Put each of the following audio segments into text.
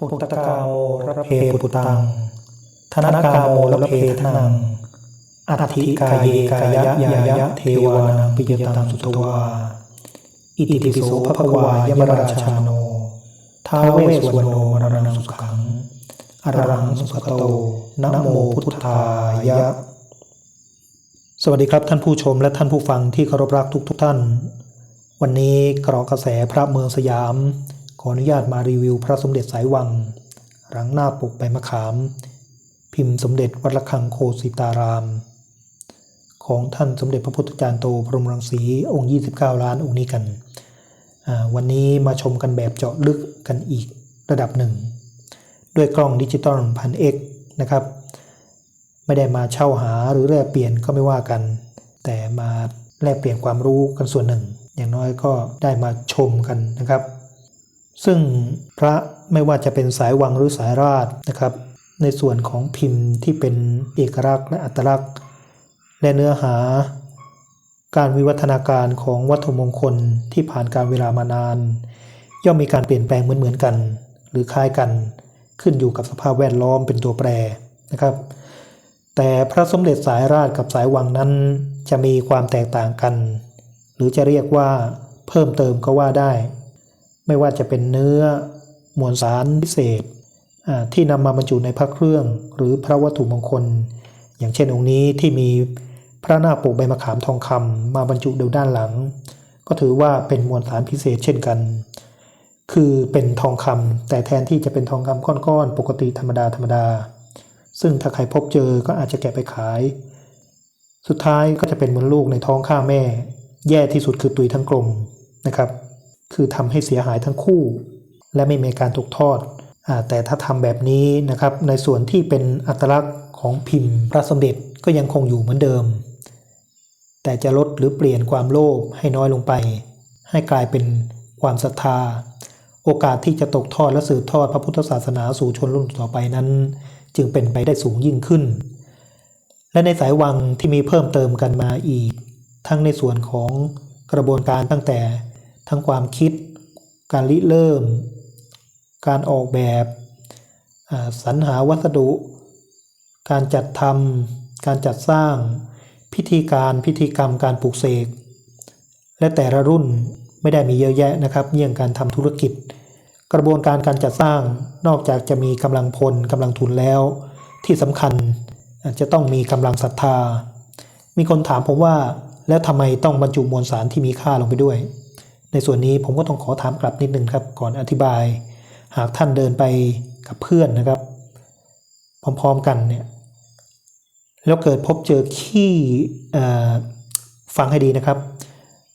ปุตตะกาโมระเพปุตัง ธนกาโมระเพทนัง อัตถิกายเยกายะยายะเทวานังปิยตังสุตวา อิติปิโสภควายมราชาโน ท้าเวสวโนมรณังสุขัง อรหังสุขโตนะโมพุทธายะ สวัสดีครับท่านผู้ชมและท่านผู้ฟังที่เคารพรักทุกทุกท่าน วันนี้กรอกระแสพระเมืองสยาม ขออนุญาตมารีวิวพระสมเด็จสายวัง หลังหน้าปกใบมะขาม พิมพ์สมเด็จวัดระฆังโคสิตาราม ของท่านสมเด็จพระพุทธจารย์โตพรหมรังสีองค์ 29 ล้านองค์นี้กัน วันนี้มาชมกันแบบเจาะลึกกันอีกระดับหนึ่ง ด้วยกล้องดิจิตอลพันเอกนะครับ ไม่ได้มาเช่าหาหรือแลกเปลี่ยนก็ไม่ว่ากัน แต่มาแลกเปลี่ยนความรู้กันส่วนหนึ่ง อย่างน้อยก็ได้มาชมกันนะครับ ซึ่งพระไม่ว่าจะเป็นสายวังหรือสายราชนะครับ ในส่วนของพิมพ์ที่เป็นเอกลักษณ์และอัตลักษณ์ และเนื้อหา การวิวัฒนาการของวัตถุมงคลที่ผ่านการเวลามานาน ย่อมมีการเปลี่ยนแปลงเหมือนๆกัน หรือคล้ายกันขึ้นอยู่กับสภาพแวดล้อมเป็นตัวแปรนะครับ แต่พระสมเด็จสายราชกับสายวังนั้นจะมีความแตกต่างกัน หรือจะเรียกว่าเพิ่มเติมก็ว่าได้ ไม่ว่าจะเป็นเนื้อมวลสารพิเศษที่นำมาบรรจุในพระเครื่อง หรือพระวัตถุมงคล อย่างเช่นองค์นี้ที่มีพระหน้าปกใบมะขามทองคำมาบรรจุเดียวด้านหลัง ก็ถือว่าเป็นมวลสารพิเศษเช่นกัน คือเป็นทองคำแต่แทนที่จะเป็นทองคำก้อนๆปกติธรรมดาธรรมดา ซึ่งถ้าใครพบเจอก็อาจจะแกะไปขาย สุดท้ายก็จะเป็นเหมือนลูกในท้องข้าแม่ แย่ที่สุดคือตุยทั้งกลมนะครับ คือทำให้เสียหายทั้งคู่ และไม่มีการตกทอดอแต่ถ้าทำแบบนี้นะครับ ในส่วนที่เป็นอัตลักษณ์ของพิมพ์พระสมเด็จก็ยังคงอยู่เหมือนเดิม แต่จะลดหรือเปลี่ยนความโลภให้น้อยลงไป ให้กลายเป็นความศรัทธา โอกาสที่จะตกทอดและสืบทอดพระพุทธศาสนาสู่ชนรุ่นต่อไปนั้น จึงเป็นไปได้สูงยิ่งขึ้น และในสายวังที่มีเพิ่มเติมกันมาอีก ทั้งในส่วนของกระบวนการตั้งแต่ ทั้งความคิด การริเริ่ม การออกแบบสรรหาวัสดุ การจัดทำการจัดสร้าง พิธีการพิธีกรรมการปลูกเสก และแต่ละรุ่นไม่ได้มีเยอะแยะนะครับเยี่ยงการทำธุรกิจ กระบวนการการจัดสร้างนอกจากจะมีกำลังพลกำลังทุนแล้ว ที่สำคัญจะต้องมีกำลังศรัทธา มีคนถามผมว่าแล้วทำไมต้องบรรจุมวลสารที่มีค่าลงไปด้วย ในส่วนนี้ผมก็ต้องขอถามกลับนิดนึงครับ ก่อนอธิบาย หากท่านเดินไปกับเพื่อนนะครับ พร้อมๆกันเนี่ยแล้วเกิดพบเจอขี้ฟังให้ดีนะครับ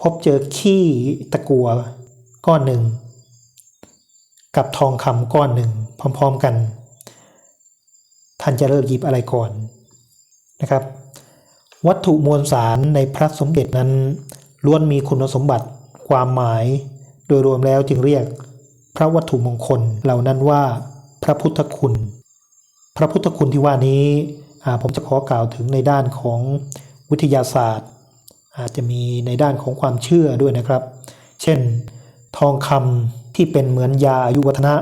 พบเจอขี้ตะกัวก้อนหนึ่ง กับทองคำก้อนหนึ่ง พร้อมๆกัน ท่านจะเลิกหยิบอะไรก่อนนะครับ วัตถุมวลสารในพระสมเด็จนั้นล้วนมีคุณสมบัติ ความหมาย โดยรวมแล้วจึงเรียก พระวัตถุมงคลเหล่านั้นว่า พระพุทธคุณ พระพุทธคุณที่ว่านี้ผมจะขอกล่าวถึงในด้านของวิทยาศาสตร์ อาจจะมีในด้านของความเชื่อด้วยนะครับ เช่น ทองคำที่เป็นเหมือนยาอายุวัฒนะ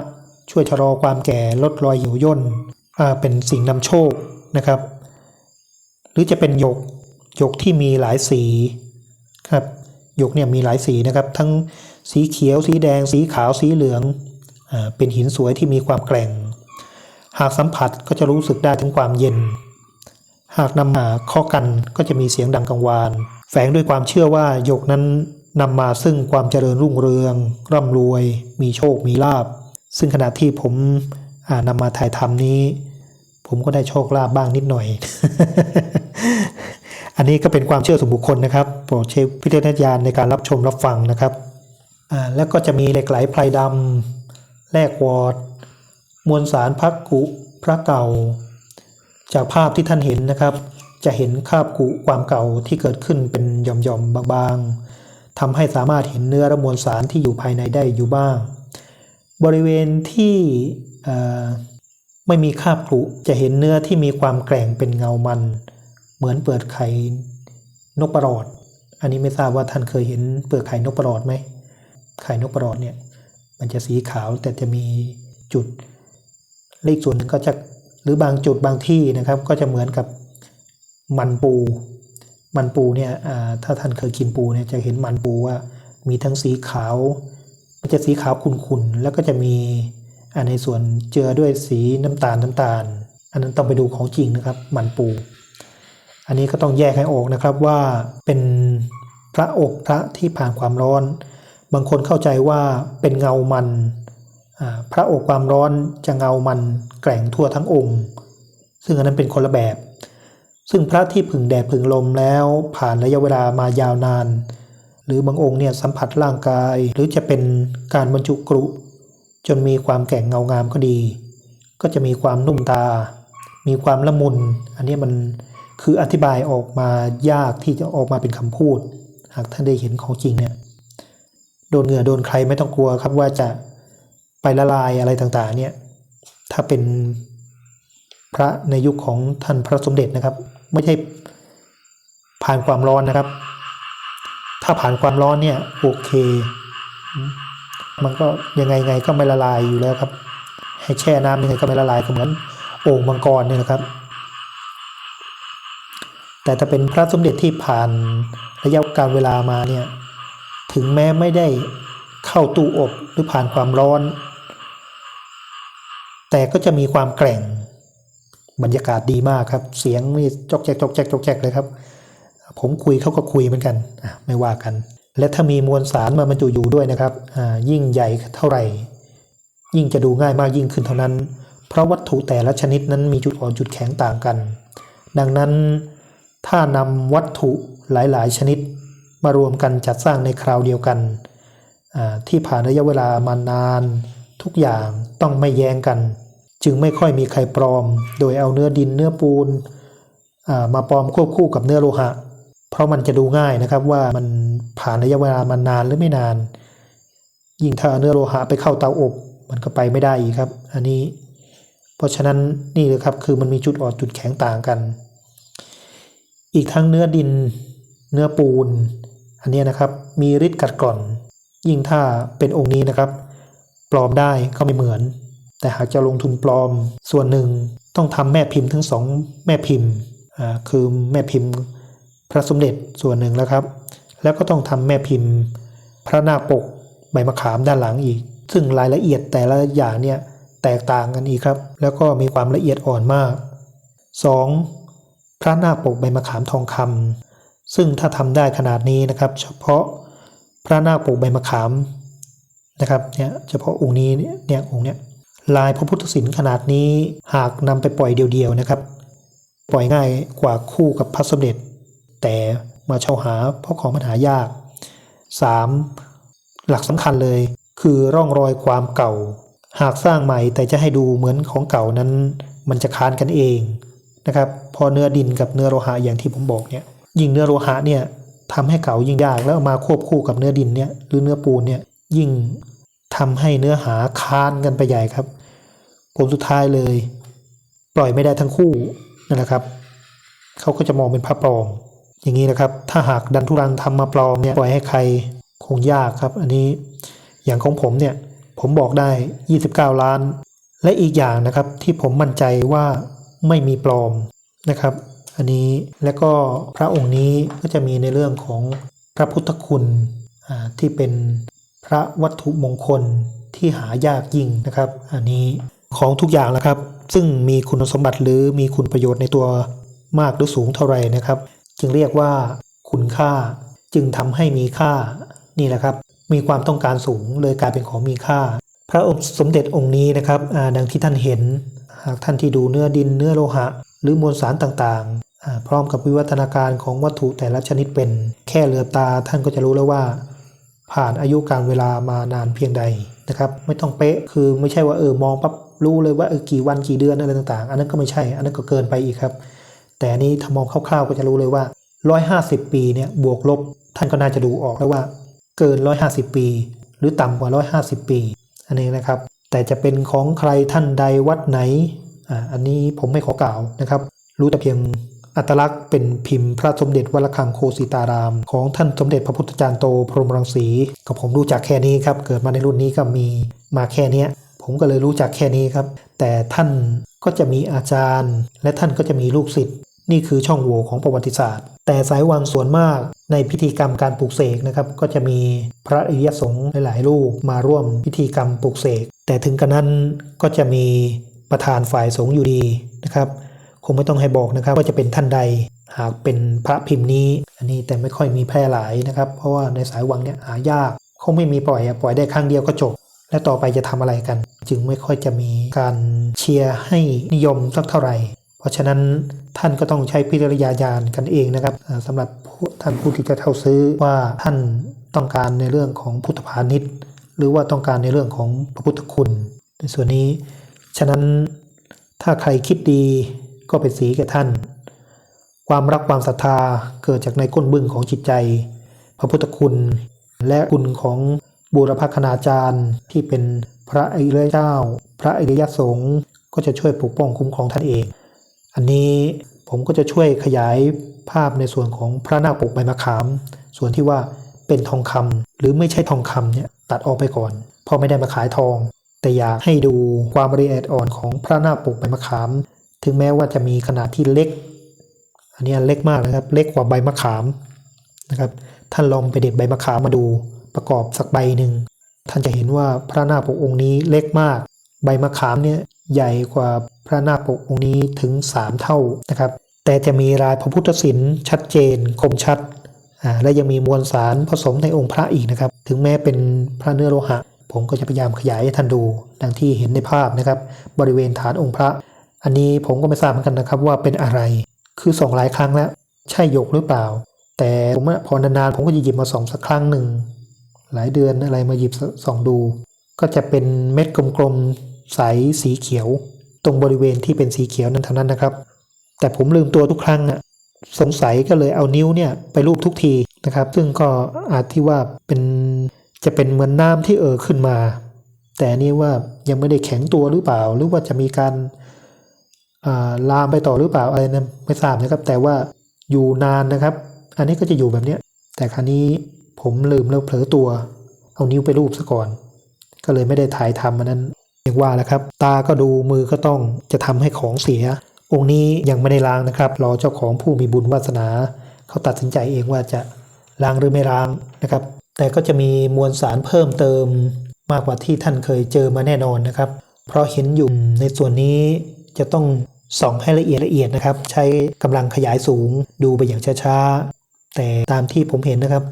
ช่วยชะลอความแก่ลดรอยเหี่ยวย่นเป็นสิ่งนำโชคนะครับ หรือจะเป็นหยกหยกที่มีหลายสีครับ ยกเนี่ยมีหลายสีนะครับ ทั้งสีเขียว สีแดง สีขาว สีเหลืองอ่าเป็นหินสวยที่มีความแกร่ง หากสัมผัสก็จะรู้สึกได้ถึงความเย็น หากนำมาข้อกันก็จะมีเสียงดังกังวาน แฝงด้วยความเชื่อว่าหยกนั้นนำมาซึ่งความเจริญรุ่งเรือง ร่ำรวย มีโชค มีลาบ ซึ่งขณะที่ผมอ่านำมาถ่ายทำนี้ ผมก็ได้โชคลาภบ้างนิดหน่อย อันนี้ก็เป็นความเชื่อส่วนบุคคลนะครับโปรดใช้วิจารณญาณในการรับชมรับฟังนะครับอ่าแล้วก็จะมีเหล็กไหลไพรดำแลกวอดมวลสารพักกุพระเก่า จากภาพที่ท่านเห็นนะครับ จะเห็นคาบกุความเก่าที่เกิดขึ้นเป็นหย่อมๆบางๆทำให้สามารถเห็นเนื้อและมวลสารที่อยู่ภายในได้อยู่บ้าง บริเวณที่ไม่มีคาบกุจะเห็นเนื้อที่มีความแกร่งเป็นเงามัน เหมือนเปลือกไข่นกประหลอด อันนี้ไม่ทราบว่าท่านเคยเห็นเปลือกไข่นกประหลอดไหมไข่นกประหลอดเนี่ยมันจะสีขาวแต่จะมีจุดและอีกส่วนหนึ่งก็จะหรือบางจุดบางที่นะครับ ก็จะเหมือนกับมันปู มันปูเนี่ยถ้าท่านเคยกินปูเนี่ยจะเห็นมันปูว่า มีทั้งสีขาว มันจะสีขาวขุ่นๆแล้วก็จะมีในส่วนเจือด้วยสีน้ำตาลน้ำตาล อันนั้นต้องไปดูของจริงนะครับ มันปู อันนี้ก็ต้องแยกให้ออกนะครับว่าเป็นพระอกพระที่ผ่านความร้อน บางคนเข้าใจว่าเป็นเงามันพระอกความร้อนจะเงามันแกร่งทั่วทั้งองค์ ซึ่งอันนั้นเป็นคนละแบบ ซึ่งพระที่ผึ่งแดดผึ่งลมแล้วผ่านระยะเวลามายาวนาน หรือบางองค์เนี่ยสัมผัสร่างกาย หรือจะเป็นการบรรจุกรุ จนมีความแก่งเงางามก็ดี ก็จะมีความนุ่มตา มีความละมุน อันนี้มัน คืออธิบายออกมายากที่จะออกมาเป็นคำพูด หากท่านได้เห็นของจริงเนี่ยโดนเหงื่อโดนใครไม่ต้องกลัวครับว่าจะไปละลายอะไรต่างๆเนี่ยถ้าเป็นพระในยุคของท่านพระสมเด็จนะครับ ไม่ใช่ผ่านความร้อนนะครับ ถ้าผ่านความร้อนเนี่ยโอเคมมันก็ยังไงไงก็ไม่ละลายอยู่แล้วครับ ให้แช่น้ำยังไงก็ไม่ละลายก็เหมือนโอ่งมังกรเนี่ยนะครับ แต่ถ้าเป็นพระสมเด็จที่ผ่านระยะการเวลามาเนี่ยถึงแม้ไม่ได้เข้าตู้อบหรือผ่านความร้อน แต่ก็จะมีความแกร่งบรรยากาศดีมากครับ เสียงนี่จอกแจกจอกแจกจอกแจกเลยครับ ผมคุยเขาก็คุยเหมือนกันไม่ว่ากัน และถ้ามีมวลสารมาบรรจุอยู่ด้วยนะครับอ่ายิ่งใหญ่เท่าไหร่ ยิ่งจะดูง่ายมากยิ่งขึ้นเท่านั้น เพราะวัตถุแต่ละชนิดนั้นมีจุดอ่อนจุดแข็งต่างกัน ดังนั้น ถ้านำวัตถุหลาย ๆ ชนิดมารวมกันจัดสร้างในคราวเดียวกัน ที่ผ่านระยะเวลามานาน ทุกอย่างต้องไม่แย้งกัน จึงไม่ค่อยมีใครปลอม โดยเอาเนื้อดินเนื้อปูนมาปลอมควบคู่กับเนื้อโลหะ เพราะมันจะดูง่ายนะครับว่ามันผ่านระยะเวลามานานหรือไม่นาน ยิ่งถ้าเอาเนื้อโลหะไปเข้าเตาอบ มันก็ไปไม่ได้อีกครับ อันนี้ เพราะฉะนั้นนี่เลยครับคือมันมีจุดอ่อนจุดแข็งต่างกัน อีกทั้งเนื้อดิน เนื้อปูน อันนี้นะครับ มีฤทธิ์กัดกร่อน ยิ่งถ้าเป็นองค์นี้นะครับ ปลอมได้ก็ไม่เหมือน แต่หากจะลงทุนปลอมส่วนหนึ่งต้องทำแม่พิมพ์ทั้งสองแม่พิมพ์อ่าคือแม่พิมพ์พระสมเด็จส่วนหนึ่งแล้วครับ แล้วก็ต้องทำแม่พิมพ์ พระนาคปกใบมะขามด้านหลังอีก ซึ่งรายละเอียดแต่ละอย่างเนี่ยแตกต่างกันอีกครับ แล้วก็มีความละเอียดอ่อนมาก 2. พระนาคปกใบมะขามทองคำซึ่งถ้าทำได้ขนาดนี้นะครับ เฉพาะพระนาคปกใบมะขามนะครับเนี่ยเฉพาะองค์นี้เนี่ยองค์เนี้ยลายพระพุทธศิลป์ขนาดนี้หากนำไปปล่อยเดียวๆนะครับ ปล่อยง่ายกว่าคู่กับพระสมเด็จ แต่มาเช่าหาเพราะของมันหายาก 3. หลักสำคัญเลยคือร่องรอยความเก่า หากสร้างใหม่แต่จะให้ดูเหมือนของเก่านั้น มันจะค้านกันเอง นะครับ พอเนื้อดินกับเนื้อโลหะอย่างที่ผมบอกเนี่ยยิ่งเนื้อโลหะเนี่ยทำให้เก่ายิ่งยากแล้วมาควบคู่กับเนื้อดินเนี่ยหรือเนื้อปูนเนี่ยยิ่งทำให้เนื้อหาค้านกันไปใหญ่ครับ ผลสุดท้ายเลย ปล่อยไม่ได้ทั้งคู่นั่นแหละครับเขาก็จะมองเป็นพระปลอม อย่างนี้นะครับ ถ้าหากดันทุรังทำมาปลอมเนี่ยปล่อยให้ใครคงยากครับ อันนี้อย่างของผมเนี่ยผมบอกได้ 29 ล้าน และอีกอย่างนะครับที่ผมมั่นใจว่า ไม่มีปลอมนะครับ อันนี้และก็พระองค์นี้ก็จะมีในเรื่องของพระพุทธคุณที่เป็นพระวัตถุมงคลที่หายากยิ่งนะครับ อันนี้ของทุกอย่างแล้วครับ ซึ่งมีคุณสมบัติหรือมีคุณประโยชน์ในตัวมากหรือสูงเท่าไหร่นะครับ จึงเรียกว่าคุณค่าจึงทำให้มีค่านี่แหละครับ มีความต้องการสูงเลยกลายเป็นของมีค่า พระองค์สมเด็จองค์นี้นะครับดังที่ท่านเห็น หากท่านที่ดูเนื้อดินเนื้อโลหะ หรือมวลสารต่างๆ พร้อมกับวิวัฒนาการของวัตถุแต่ละชนิดเป็น แค่เหลือบตาท่านก็จะรู้แล้วว่า ผ่านอายุการเวลามานานเพียงใดนะครับ ไม่ต้องเป๊ะคือไม่ใช่ว่าเออมองปั๊บรู้เลยว่าเออกี่วันกี่เดือนอะไรต่างๆ อันนั้นก็ไม่ใช่ อันนั้นก็เกินไปอีกครับ แต่อันนี้ถ้ามองคร่าวๆก็จะรู้เลยว่า 150 ปีเนี่ยบวกลบท่านก็น่าจะดูออกแล้วว่า เกิน 150 ปี หรือต่ำกว่า 150 ปี อันนี้นะครับ แต่จะเป็นของใครท่านใดวัดไหนอ่าอันนี้ผมไม่ขอกล่าวนะครับ รู้แต่เพียงอัตลักษณ์เป็นพิมพ์พระสมเด็จวัลคังโคสิตาราม ของท่านสมเด็จพระพุทธจารย์โตพรหมรังสีกับผมรู้จักแค่นี้ครับ เกิดมาในรุ่นนี้ก็มีมาแค่นี้ผมก็เลยรู้จักแค่นี้ครับ แต่ท่านก็จะมีอาจารย์ และท่านก็จะมีลูกศิษย์ นี่คือช่องโหว่ของประวัติศาสตร์ แต่สายวังส่วนมากในพิธีกรรมการปลูกเสกนะครับ ก็จะมีพระอริยสงฆ์หลาย ๆ รูปมาร่วมพิธีกรรมปลูกเสก แต่ถึงกระนั้นก็จะมีประธานฝ่ายสงฆ์อยู่ดีนะครับ คงไม่ต้องให้บอกนะครับว่าจะเป็นท่านใดหากเป็นพระพิมพ์นี้ อันนี้แต่ไม่ค่อยมีแพร่หลายนะครับ เพราะว่าในสายวังเนี่ยหายากคงไม่มีปล่อยอะปล่อยได้ครั้งเดียวก็จบ และต่อไปจะทำอะไรกัน จึงไม่ค่อยจะมีการเชียร์ให้นิยมสักเท่าไหร่ เพราะฉะนั้นท่านก็ต้องใช้พิจารณาญาณกันเองนะครับอ่าสำหรับท่านผู้ที่จะเข้าซื้อว่าท่านต้องการในเรื่องของพุทธพาณิชย์ หรือว่าต้องการในเรื่องของพระพุทธคุณ ในส่วนนี้ ฉะนั้นถ้าใครคิดดีก็เป็นสีแก่ท่าน ความรักความศรัทธาเกิดจากในก้นบึ้งของจิตใจ พระพุทธคุณ และคุณของบูรพคณาจารย์ที่เป็นพระอริยเจ้า พระอริยสงฆ์ก็จะช่วยปกป้องคุ้มครองท่านเอง อันนี้ผมก็จะช่วยขยายภาพในส่วนของพระนาคปกใบมะขาม ส่วนที่ว่าเป็นทองคำหรือไม่ใช่ทองคำเนี่ยตัดออกไปก่อนเพราะไม่ได้มาขายทอง แต่อยากให้ดูความละเอียดอ่อนของพระนาคปกใบมะขาม ถึงแม้ว่าจะมีขนาดที่เล็ก อันนี้เล็กมากนะครับ เล็กกว่าใบมะขามนะครับท่านลองไปเด็ดใบมะขามมาดูประกอบสักใบหนึ่งท่านจะเห็นว่าพระนาคปกองค์นี้เล็กมาก ใบมะขามเนี่ยใหญ่กว่าพระนาคปกองค์นี้ถึง 3 เท่านะครับ แต่จะมีลายพระพุทธศิลป์ชัดเจน คมชัดอ่าและยังมีมวลสารผสมในองค์พระอีกนะครับ ถึงแม้เป็นพระเนื้อโลหะ ผมก็จะพยายามขยายให้ท่านดู ดังที่เห็นในภาพนะครับ บริเวณฐานองค์พระ อันนี้ผมก็ไม่ทราบเหมือนกันนะครับว่าเป็นอะไร คือส่องหลายครั้งแล้ว ใช่หยกหรือเปล่า แต่ผมพอนานๆผมก็จะหยิบมาส่องสักครั้งหนึ่ง หลายเดือนอะไรมาหยิบส่องดู ก็จะเป็นเม็ดกลมๆ ใสสีเขียว ตรงบริเวณที่เป็นสีเขียวนั้นเท่านั้นนะครับ แต่ผมลืมตัวทุกครั้งอะสงสัยก็เลยเอานิ้วเนี่ยไปรูปทุกทีนะครับ ซึ่งก็อาจที่ว่าเป็นจะเป็นเหมือนน้ำที่เอ่อขึ้นมา แต่นี่ว่ายังไม่ได้แข็งตัวหรือเปล่า หรือว่าจะมีการาลามไปต่อหรือเปล่าอะไรนะไม่ทราบนะครับ แต่ว่าอยู่นานนะครับ อันนี้ก็จะอยู่แบบเนี้ยแต่คราวนี้ผมลืมแล้วเผลอตัว เอานิ้วไปรูปซะก่อน ก็เลยไม่ได้ถ่ายทำมันนั้น อย่างว่าแหละครับ ตาก็ดูมือก็ต้องจะทำให้ของเสีย องค์นี้ยังไม่ได้ล้างนะครับ รอเจ้าของผู้มีบุญวาสนา เขาตัดสินใจเองว่าจะล้างหรือไม่ล้างนะครับ แต่ก็จะมีมวลสารเพิ่มเติมมากกว่าที่ท่านเคยเจอมาแน่นอนนะครับ เพราะเห็นอยู่ในส่วนนี้จะต้องส่องให้ละเอียดละเอียดนะครับ ใช้กำลังขยายสูงดูไปอย่างช้าๆ แต่ตามที่ผมเห็นนะครับ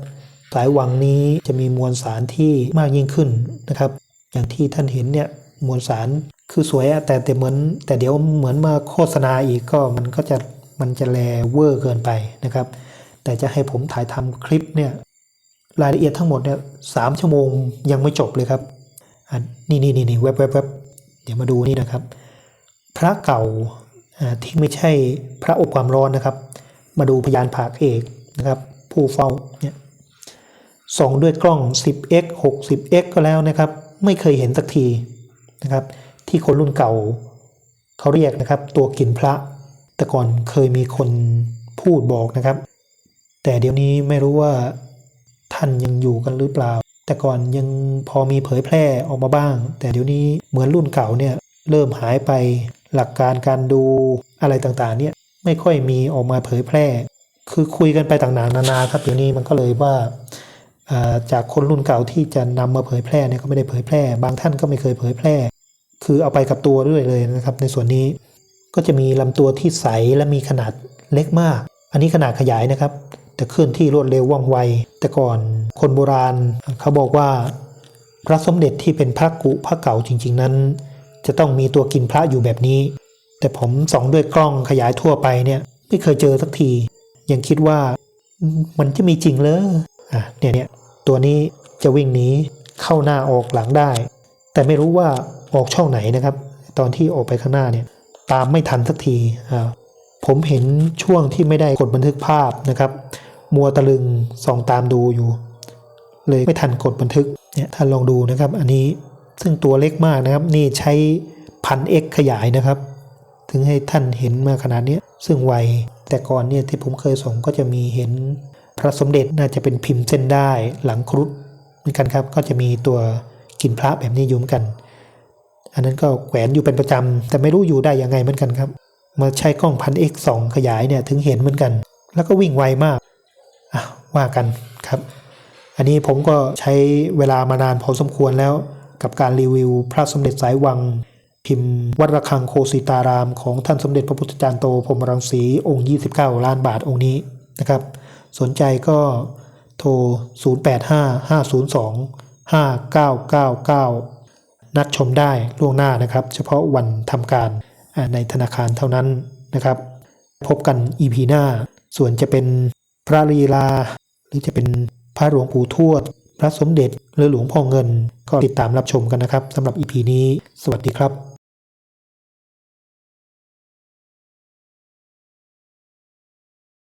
สายวังนี้จะมีมวลสารที่มากยิ่งขึ้นนะครับ อย่างที่ท่านเห็นเนี่ย มวลสารคือสวยอะแต่แต่เหมือนแต่เดี๋ยวเหมือนมาโฆษณาอีกก็มันก็จะมันจะแลเวอร์เกินไปนะครับ แต่จะให้ผมถ่ายทำคลิปเนี่ยรายละเอียดทั้งหมดเนี่ยสามชั่วโมงยังไม่จบเลยครับอะนี่นี่นี่นี่เว็บเว็บเว็บเดี๋ยวมาดูนี่นะครับ พระเก่าอ่าที่ไม่ใช่พระอบความร้อนนะครับ มาดูพยานผากเอกนะครับ ผู้เฝ้าเนี่ยส่องด้วยกล้อง 10x 60x ก็แล้วนะครับ ไม่เคยเห็นสักที นะครับ ที่คนรุ่นเก่าเขาเรียกนะครับ ตัวกินพระ แต่ก่อนเคยมีคนพูดบอกนะครับ แต่เดี๋ยวนี้ไม่รู้ว่าท่านยังอยู่กันหรือเปล่า แต่ก่อนยังพอมีเผยแพร่ออกมาบ้าง แต่เดี๋ยวนี้เหมือนรุ่นเก่าเนี่ยเริ่มหายไปหลักการการดูอะไรต่างๆ เนี่ยไม่ค่อยมีออกมาเผยแพร่ คือคุยกันไปต่างๆนานาครับเดี๋ยวนี้มันก็เลยว่าจากคนรุ่นเก่าที่จะนำมาเผยแพร่เนี่ยก็ไม่ได้เผยแพร่ บางท่านก็ไม่เคยเผยแพร่ คือเอาไปกับตัวด้วยเลยนะครับ ในส่วนนี้ก็จะมีลำตัวที่ใสและมีขนาดเล็กมาก อันนี้ขนาดขยายนะครับ แต่เคลื่อนที่รวดเร็วว่องไว แต่ก่อนคนโบราณเขาบอกว่า พระสมเด็จที่เป็นพระกุพระเก่าจริง ๆนั้น จะต้องมีตัวกินพระอยู่แบบนี้ แต่ผมส่องด้วยกล้องขยายทั่วไปเนี่ยไม่เคยเจอสักที ยังคิดว่ามมันจะมีจริงเลยอะเนี่ยเนี่ยตัวนี้จะวิ่งหนีเข้าหน้าออกหลังได้ แต่ไม่รู้ว่าออกช่องไหนนะครับ ตอนที่ออกไปข้างหน้าเนี่ยตามไม่ทันสักทีผมเห็นช่วงที่ไม่ได้กดบันทึกภาพนะครับ มัวตะลึงส่องตามดูอยู่ เลยไม่ทันกดบันทึกเนี่ยท่านลองดูนะครับ อันนี้ซึ่งตัวเล็กมากนะครับ นี่ใช้พันเอ็กขยายนะครับ ถึงให้ท่านเห็นมาขนาดนี้ซึ่งไวแต่ก่อนเนี่ยที่ผมเคยส่งก็จะมีเห็นพระสมเด็จน่าจะเป็นพิมพ์เส้นได้หลังครุฑเหมือนกันครับ ก็จะมีตัว กินพระแบบนี้อยู่เหมือนกัน อันนั้นก็แขวนอยู่เป็นประจำแต่ไม่รู้อยู่ได้ยังไงเหมือนกันครับ มาใช้กล้องพัน x 2ขยายเนี่ยถึงเห็นเหมือนกัน แล้วก็วิ่งไวมากอะว่ากันครับ อันนี้ผมก็ใช้เวลามานานพอสมควรแล้วกับการรีวิวพระสมเด็จสายวัง พิมพ์วัดระฆังโคสิตาราม ของท่านสมเด็จพระพุทธจารย์โตพรมรังสีองค์ 29 ล้านบาทองค์นี้นะครับ สนใจก็โทร 5999 นัดชมได้ล่วงหน้านะครับ เฉพาะวันทำการในธนาคารเท่านั้นนะครับ พบกัน EP หน้า ส่วนจะเป็นพระลีลา หรือจะเป็นพระหลวงปู่ทวด พระสมเด็จหรือหลวงพ่อเงิน ก็ติดตามรับชมกันนะครับสำหรับ EP นี้ สวัสดีครับ